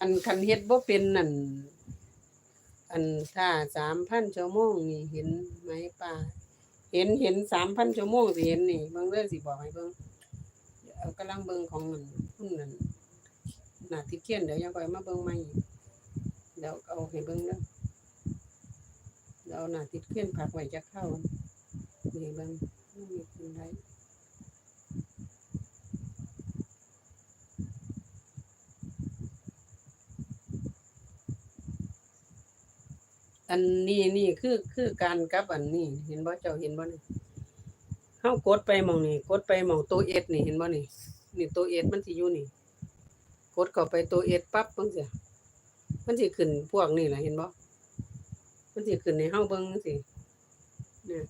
อันคันเฮ็ดบ่เป็นนั่นอันถ้าสามพันชั่วโมงนี่เห็นไหมป้าเห็นเห็นสามพันชั่วโมงสิเห็นนี่เบิ่งเด้อสิบอกให้เบิ่งเอากำลังเบิ่งของนั่นคุณนั่นหน้าที่เขียนเดี๋ยวยังค่อยมาเบิ่งใหม่เดี๋ยวเอาให้เบิ่งเด้อเดี๋ยวเอาหน้าที่เขียนผักไว้จะเข้านี่เบิ่งมีคุณไร อันนี้นี่คือคือการกับอันนี้เห็นบ่เจ้าเห็นบ่นี่เฮากดไปมองนี่กดไปมองตัวเอสนี่เห็นบ่นี่นี่ตัวเอสมันสิอยู่นี่ กดเข้าไปตัวเอสปั๊บจังซี่มันสิขึ้นพวกนี่แหละเห็นบ่มันสิขึ้นให้เฮาเบิ่งจังซี่เนี่ย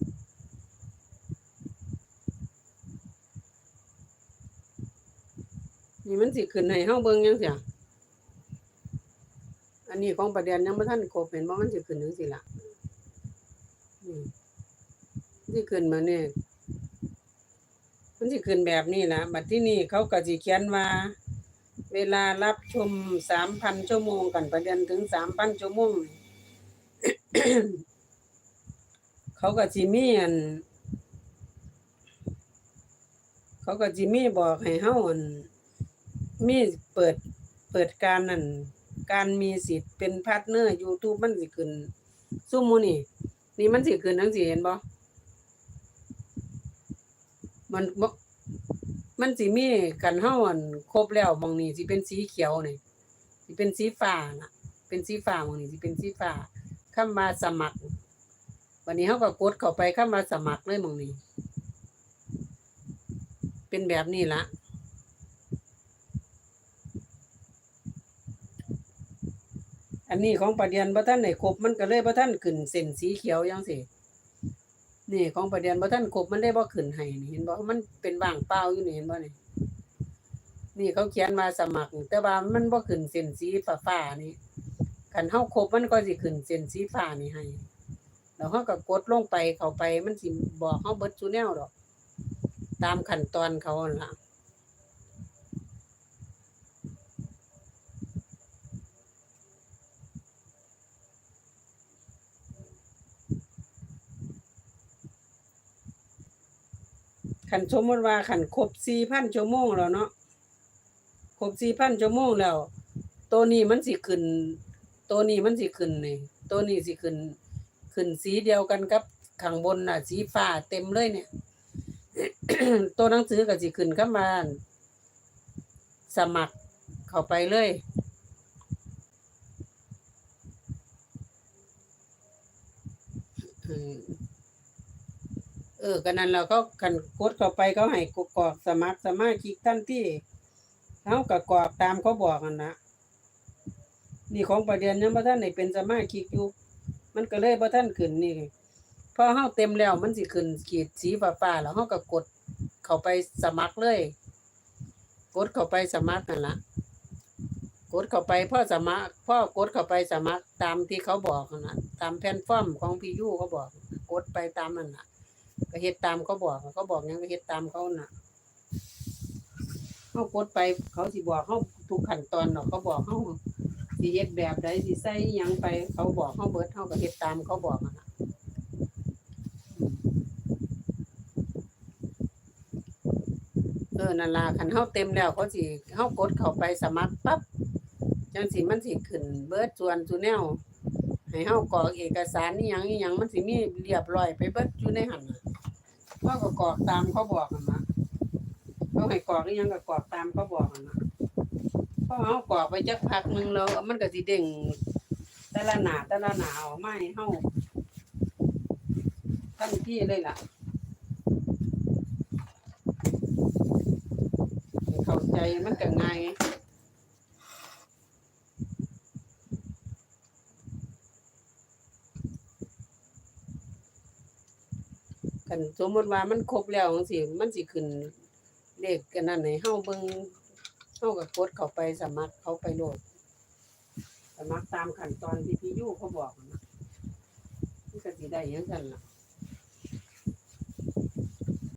นี่มันสิขึ้นให้เฮาเบิ่งจังซี่ อันนี้ของประเด็นยังบ่ทันครบเห็นบ่มันสิขึ้นจังซี่ล่ะนี่ขึ้นมาเนี่ยมันสิขึ้นแบบนี้ล่ะบัดที่นี่เขาก็สิเขียนว่าเวลารับชม3,000ชั่วโมงกันประเด็นถึง3,000ชั่วโมง เขาก็สิมีอัน เขาก็สิมีบอกให้เฮาอันมีเปิดเปิดการนั่น การมีสิทธิ์เป็นพาร์ทเนอร์ YouTube มันสิขึ้นซุมมูนี่ นี่มันสิขึ้นจังซี่เห็นบ่มันบ่มันสิมีกันเฮาอันครบแล้วหมองนี้สิเป็นสีเขียวนี่สิเป็นสีฟ้าน่ะ เป็นสีฟ้าหมองนี้สิเป็นสีฟ้าคำว่าสมัคร วันนี้เฮาก็กดเข้าไปคำว่าสมัครเลยหมองนี้เป็นแบบนี้ละ นนี้ของประเดียนบ่ทันได้ครบมันก็เลยบ่ทันขึ้นเส้นสีเขียวจังซี่นี่ของประเดียนบ่ทันครบมันได้บ่ขึ้นให้นี่เห็นบ่มันเป็นว่างเปล่าอยู่นี่เห็นบ่นี่นี่เขาเขียนมาสมัคร แต่ว่ามันบ่ขึ้นเส้นสีฟ้าๆนี่คันเฮาครบมันก็สิขึ้นเส้นสีฟ้านี่ให้แล้วเฮาก็กดลงไปเข้าไปมันสิบอกเฮาเบิดซุแนวดอก ตามขั้นตอนเขาล่ะ ขันสมมติว่าขันครบสี่พันชั่วโมงแล้วเนาะครบสี่พันชั่วโมงแล้ว ตัวนี้มันสิขึ้น ตัวนี้มันสิขึ้นนี่ตัวนี้สิขึ้น ขึ้นสีเดียวกันกับข้างบนน่ะ สีฟ้าเต็มเลยเนี่ย ตัวหนังสือก็สิขึ้นเข้ามาสมัครเข้าไปเลยอืม ออกันนั้นเราก็กันกดเข้าไปเขาให้กกรอกสมัครสมาชิกท่านที่เขากกรอกตามเขาบอกกันนะนี่ของประเด็นยังบ่ท่านได้เป็นสมาชิกอยู่มันก็เลยบ่ท่านขึ้นนี่พอเฮาเต็มแล้วมันสิขึ้นขีดสีฟ้าๆแล้วเฮาก็กดเข้าไปสมัครเลย กดเข้าไปสมัครนั่นละกดเข้าไปพ่อสมัครพ่อกดเข้าไปสมัครตามที่เขาบอกนะตามแพลตฟอร์มของพียูเขาบอก กดไปตามนั่นน่ะ ก็เฮ็ดตามเขาบอกเขาบอกหยังก็เฮ็ดตามเขาน่ะเฮากดไปเขาสิบอกเฮาทุกขั้นตอนเนาะเขาบอกเฮาสิเฮ็ดแบบใดสิใส่ยังไป เขาบอกเฮาเบิดเฮาก็เฮ็ดตามเขาบอกอะน่ะเออนั่นล่ะคันเฮาเต็มแล้วเขาสิเฮากดเข้าไปสมัครปั๊บจังสิมันสิขึ้นเบิดส่วนส่วนแนว ให้เฮากรอกเอกสารนี่หยังนี่หยังมันสิมีเรียบร้อยไปเบิดอยู่ในหันน่ะเขาก็กรอกตามเขาบอกกันนะเขาให้กรอกนี่ยังก็กรอกตามเขาบอกกันนะพอเฮากรอกไปจักพักหนึงแล้วมันก็สิเด้งแต่ละหน้าแต่ละหน้าออกมาให้เฮาทันทีเลยล่ะให้เข้าใจมันก็ง่าย กันสมมติว่ามันครบแล้วจังซี่มันสิขึ้นเลขกันนั่นให้เฮาเบิ่งเฮาก็กดเข้าไปสมัครเขาไปโหลด สมัครตามขั้นตอนที่พี่ยูเขาบอกนั่นนะมันก็สิได้อยังกันล่ะ